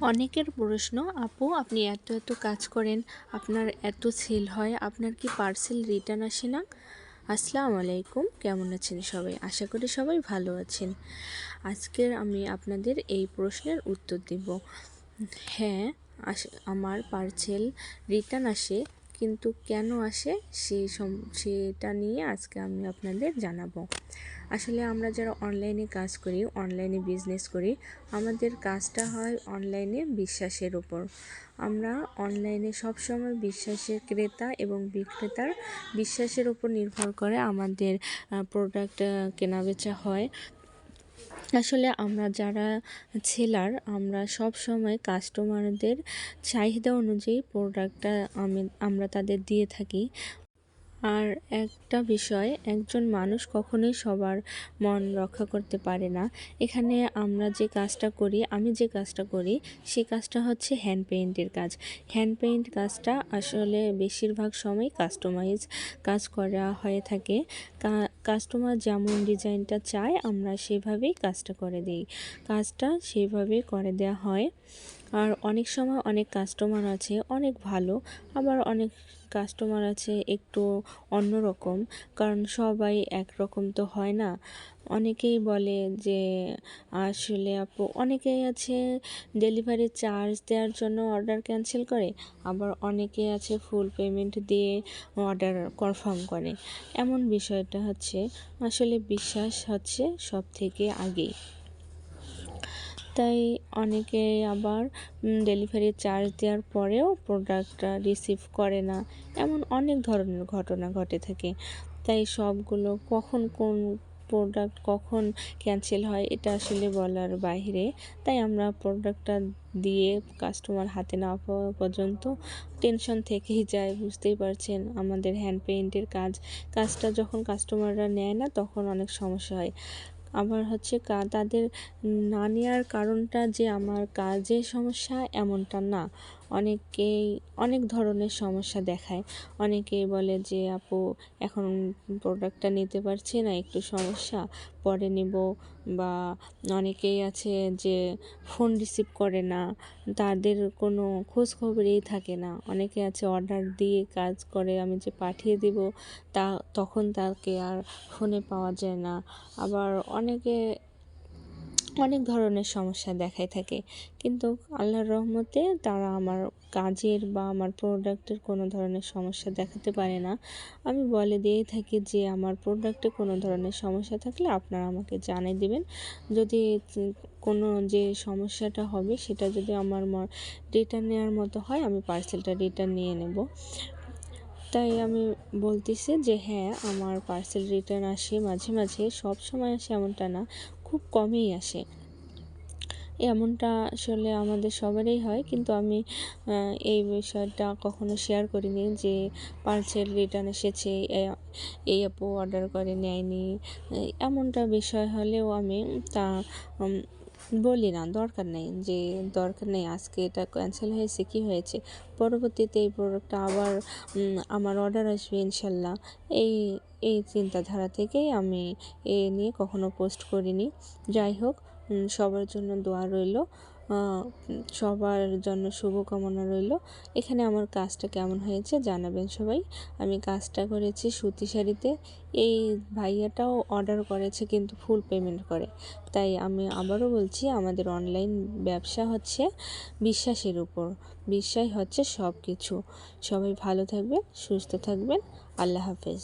অনেকের প্রশ্ন, আপু, আপনি এত এত কাজ করেন, আপনার এত সেল হয়, আপনার কি পার্সেল রিটার্ন আসে না? আসসালামু আলাইকুম, কেমন আছেন সবাই? আশা করি সবাই ভালো আছেন। আজকের আমি আপনাদের এই প্রশ্নের উত্তর দেব। হ্যাঁ আমার পার্সেল রিটার্ন আসে কিন্তু কেন আসে সেই সেটা নিয়ে আজকে আমি আপনাদের জানাব। আসলে আমরা যারা অনলাইনে কাজ করি, অনলাইনে বিজনেস করি, আমাদের কাজটা হয় অনলাইনে বিশ্বাসের উপর। আমরা অনলাইনে সবসময় বিশ্বাসের ক্রেতা এবং বিক্রেতার বিশ্বাসের উপর নির্ভর করে আমাদের প্রোডাক্ট কেনাবেচা হয়। আসলে আমরা যারা সেলার আমরা সব সময় কাস্টমারদের চাহিদা অনুযায়ী প্রোডাক্টটা আমি, আমরা তাদের দিয়ে থাকি। আর একটা বিষয়, একজন মানুষ কখনোই সবার মন রক্ষা করতে পারে না। এখানে আমরা যে কাজটা করি, আমি যে কাজটা করি, সে কাজটা হচ্ছে হ্যান্ড পেইন্টের কাজ। হ্যান্ড পেইন্ট কাজটা আসলে বেশিরভাগ সময় কাস্টমাইজ কাজ করা হয়ে থাকে। কাস্টমার যেমন ডিজাইনটা চায়, আমরা সেভাবেই কাজটা করে দিই। কাজটা সেভাবেই করে দেওয়া হয়। আর অনেক সময় অনেক কাস্টমার আছে, অনেক ভালো, আবার অনেক কাস্টমার আছে একটু অন্য রকম কারণ সবাই একরকম তো হয় না। অনেকেই বলে যে, আসলে আপু, অনেকেই আছে ডেলিভারি চার্জ দেওয়ার জন্য অর্ডার ক্যান্সেল করে, আবার অনেকে আছে ফুল পেমেন্ট দিয়ে অর্ডার কনফার্ম করে। এমন বিষয়টা হচ্ছে, আসলে বিশ্বাস হচ্ছে সব থেকে আগেই। তাই অনেকে আবার ডেলিভারি চার্জ দেওয়ার পরেও প্রোডাক্টটা রিসিভ করে না। এমন অনেক ধরনের ঘটনা ঘটে থাকে। তাই সবগুলো কখন কোন প্রোডাক্ট কখন ক্যান্সেল হয়, এটা আসলে বলার বাইরে। তাই আমরা প্রোডাক্টটা দিয়ে কাস্টমার হাতে না পাওয়া পর্যন্ত টেনশন থেকেই যায়, বুঝতেই পারছেন? আমাদের হ্যান্ড পেইন্টের কাজ, কাজটা যখন কাস্টমাররা নেয় না, তখন অনেক সমস্যা হয়। আবার হচ্ছে তাদের না নেওয়ার কারণটা যে আমার কাজের সমস্যা এমনটা না। অনেকেই অনেক ধরনের সমস্যা দেখায়। অনেকেই বলে যে, আপু, এখন প্রোডাক্টটা নিতে পারছি না, একটু সমস্যা, পরে নেব। বা অনেকেই আছে যে ফোন রিসিভ করে না, তাদের কোনো খোঁজ খবরেই থাকে না। অনেকে আছে অর্ডার দিয়ে কাজ করে, আমি যে পাঠিয়ে দিব, তা তখন তাকে আর ফোনে পাওয়া যায় না। আবার অনেকে অনেক ধরনের সমস্যা দেখায় থাকে। কিন্তু আল্লাহর রহমতে তারা আমার কাজের বা আমার প্রোডাক্টের কোনো ধরনের সমস্যা দেখাতে পারে না। আমি বলে দিয়েই থাকি যে, আমার প্রোডাক্টে কোনো ধরনের সমস্যা থাকলে আপনারা আমাকে জানিয়ে দেবেন। যদি কোনো যে সমস্যাটা হবে, সেটা যদি আমার রিটার্ন নেওয়ার মতো হয়, আমি পার্সেলটা রিটার্ন নিয়ে নেব। তাই আমি বলতেছি যে হ্যাঁ আমার পার্সেল রিটার্ন আসে মাঝে মাঝে, সব সময় আসে এমনটা না। খুব কমই আসে। এমনটা আসলে আমাদের সবারই হয়, কিন্তু আমি এই বিষয়টা কখনো শেয়ার করিনি যে পার্সেল রিটার্ন এসেছে এই অ্যাপও অর্ডার করে নেয়নি। এমনটা বিষয় হলেও আমি তা বলি না, দরকার নেই যে দরকার নেই, আজকে এটা ক্যান্সেল হয়েছে, কি হয়েছে? পরবর্তীতে এই প্রোডাক্টটা আবার আমার অর্ডার আসবে ইনশাল্লাহ। এই এই চিন্তাধারা থেকেই আমি এ নিয়ে কখনো পোস্ট করিনি। যাই হোক সবার জন্য দোয়া রইল। সবার জন্য শুভকামনা রইল। এখানে আমার কাজটা কেমন হয়েছে জানাবেন সবাই। আমি কাজটা করেছি সুতি শাড়িতে। এই ভাইয়াটাও অর্ডার করেছে কিন্তু ফুল পেমেন্ট করে। তাই আমি আবারও বলছি, আমাদের অনলাইন ব্যবসা হচ্ছে বিশ্বাসের উপর। বিশ্বাস হচ্ছে সব কিছু সবাই ভালো থাকবেন, সুস্থ থাকবেন। আল্লাহ হাফেজ।